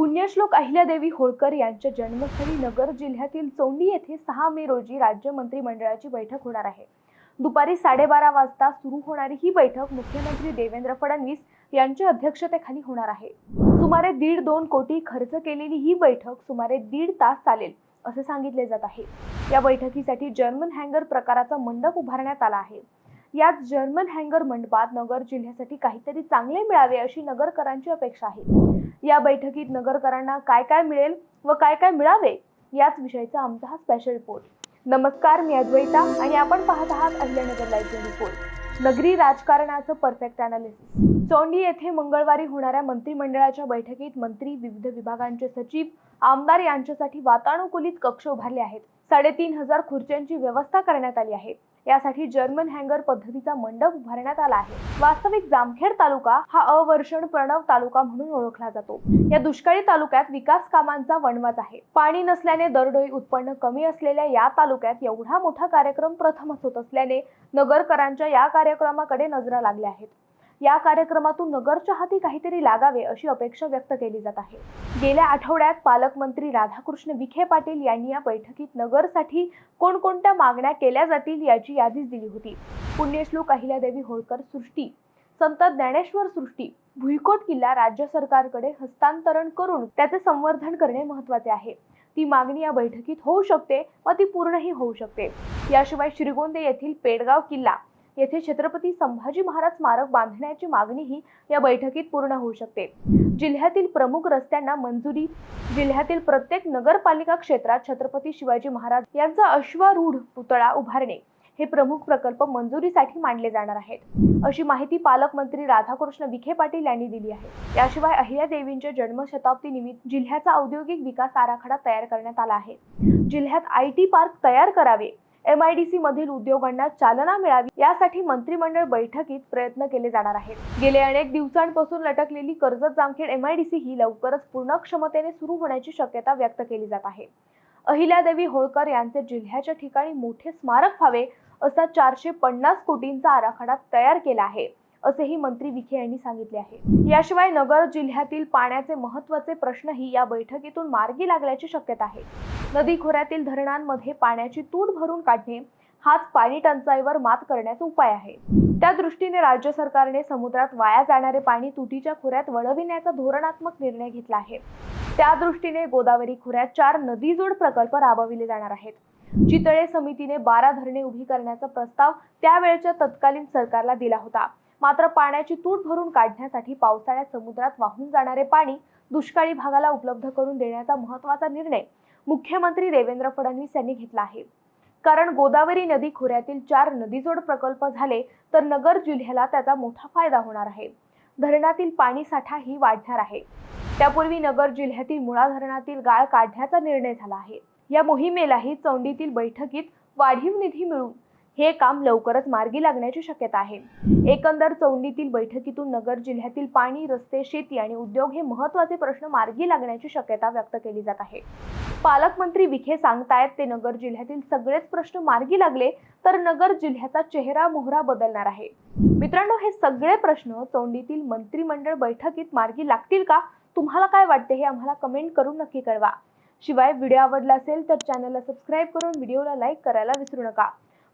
पुण्यश्लोक अहिल्यादेवी होळकर यांच्या जन्मस्थळी नगर जिल्ह्यातील चोंडी येथे सहा मे रोजी राज्य मंत्रिमंडळाची बैठक होणार आहे. दुपारी साडेबारा वाजता सुरू होणारी ही बैठक मुख्यमंत्री देवेंद्र फडणवीस यांच्या अध्यक्षतेखाली होणार आहे. सुमारे दीड दोन कोटी खर्च केलेली ही बैठक सुमारे दीड तास चालेल असे सांगितले जात आहे. या बैठकीसाठी जर्मन हँगर प्रकाराचा मंडप उभारण्यात आला आहे. यात जर्मन हँगर मंडपात नगर जिल्ह्यासाठी काहीतरी चांगले मिळावे अशी नगरकरांची अपेक्षा आहे. या बैठकीत नगरकरांना काय काय मिळेल व काय काय मिळावे याच विषयीचा आमचा हा स्पेशल रिपोर्ट नमस्कार मी अद्वैता आणि आपण पाहत आहात अहिल्यानगर लाईव्ह रिपोर्ट नगरी राजकारणाचं परफेक्ट अनालिसिस चोंडी येथे मंगळवारी होणाऱ्या मंत्रिमंडळाच्या बैठकीत मंत्री विविध विभागांचे सचिव आमदार यांच्यासाठी वातानुकूलित कक्ष उभारले आहेत. साडेतीन हजार खुर्च्यांची व्यवस्था करण्यात आली आहे. यासाठी जर्मन हँगर पद्धतीचा मंडप उभारण्यात आला आहे. वास्तविक जामखेड तालुका हा अवर्षण प्रणव तालुका म्हणून ओळखला जातो. या दुष्काळी तालुक्यात विकास कामांचा वणवाच आहे. पाणी नसल्याने दरडोई उत्पन्न कमी असलेल्या या तालुक्यात एवढा मोठा कार्यक्रम प्रथमच होत असल्याने नगरकरांच्या या कार्यक्रमाकडे नजरा लागल्या आहेत. या कार्यक्रमातून नगरच्या हाती काहीतरी लागावे अशी अपेक्षा व्यक्त केली जात आहे. गेल्या आठवड्यात पालकमंत्री राधाकृष्ण विखे पाटील यांनी या बैठकीत नगरसाठी कोणकोणत्या मागण्या केल्या जातील याची यादीच दिली होती. पुण्यश्लोक अहिल्यादेवी होळकर सृष्टी संत ज्ञानेश्वर सृष्टी भुईकोट किल्ला राज्य सरकारकडे हस्तांतरण करून त्याचे संवर्धन करणे महत्त्वाचे आहे. ती मागणी या बैठकीत होऊ शकते व ती पूर्णही होऊ शकते. याशिवाय श्रीगोंदे येथील पेडगाव किल्ला येथे छत्रपती संभाजी महाराज स्मारक बांधण्याची मागणीही या बैठकीत पूर्ण होऊ शकते. जिल्ह्यातील प्रमुख रस्त्यांना मंजुरी जिल्ह्यातील प्रत्येक नगरपालिका क्षेत्रात छत्रपती शिवाजी महाराज यांचा अश्वारूढ पुतळा उभारणे हे प्रमुख प्रकल्प मंजुरीसाठी मांडले जाणार आहेत. अशी माहिती पालकमंत्री राधाकृष्ण विखे पाटील यांनी दिली आहे. याशिवाय अहिल्यादेवींच्या जन्मशताब्दी निमित्त जिल्ह्याचा औद्योगिक विकास आराखडा तयार करण्यात आला आहे. जिल्ह्यात आय टी पार्क तयार करावे एम आय डी सी मधील उद्योगांना चालना मिळावी यासाठी मंत्रिमंडळ बैठकीत प्रयत्न केले जाणार आहेत. गेले अनेक दिवसांपासून लटकलेली Karjat Jamkhed M I D C ही लवकरच पूर्ण क्षमतेने सुरू होण्याची शक्यता व्यक्त केली जात आहे. अहिल्यादेवी होळकर यांचे जिल्ह्याच्या ठिकाणी मोठे स्मारक व्हावे असा चारशे पन्नास कोटींचा आराखडा तयार केला आहे. असेही मंत्री विखे यांनी सांगितले आहे. याशिवाय नगर जिल्ह्यातील पाण्याचे महत्त्वाचे प्रश्नही या बैठकीतून मार्गी लागल्याची शक्यता आहे. नदी खोऱ्यातील धरणांमध्ये पाण्याची तूट भरून काढणे हाच पाणी टंचाईवर मात करण्याचा उपाय आहे. त्या दृष्टीने राज्य सरकारने समुद्रात वाया जाणारे पाणी तुटीच्या खोऱ्यात वळविण्याचा धोरणात्मक निर्णय घेतला आहे. त्या दृष्टीने गोदावरी खोऱ्यात चार नदीजोड प्रकल्प राबविले जाणार आहेत. चितळे समितीने बारा धरणे उभी करण्याचा प्रस्ताव त्यावेळच्या तत्कालीन सरकारला दिला होता. मात्र पाण्याची तूट भरून काढण्यासाठी पावसाळ्यात समुद्रात वाहून जाणारे पाणी दुष्काळी भागाला उपलब्ध करून देण्याचा महत्त्वाचा निर्णय मुख्यमंत्री देवेंद्र फडणवीस यांनी घेतला आहे. कारण गोदावरी नदी खोऱ्यातील चार नदीजोड प्रकल्प झाले तर नगर जिल्ह्याला त्याचा मोठा फायदा होणार आहे. धरणातील पाणी साठाही वाढणार आहे. त्यापूर्वी नगर जिल्ह्यातील मुळा धरणातील गाळ काढण्याचा निर्णय झाला आहे. या मोहिमेलाही चौंडीतील बैठकीत वाढीव निधी मिळून हे काम लवकरच मार्गी लागण्याची शक्यता आहे. एकंदर चौंडीतील बैठकीतून नगर जिल्ह्यातील पाणी रस्ते शेती आणि उद्योग हे महत्त्वाचे प्रश्न मार्गी लागण्याची शक्यता व्यक्त केली जात आहे. पालकमंत्री विखे सांगतायत ते नगर जिल्ह्यातील सगळेच प्रश्न मार्गी लागले तर नगर जिल्ह्याचा चेहरा मोहरा बदलणार आहे. मित्रांनो हे सगळे प्रश्न चौंडीतील मंत्रिमंडळ बैठकीत मार्गी लागतील का? तुम्हाला काय वाटते हे आम्हाला कमेंट करून नक्की कळवा. शिवाय व्हिडिओ आवडला असेल तर चॅनलला सबस्क्राईब करून व्हिडिओला लाईक करायला विसरू नका.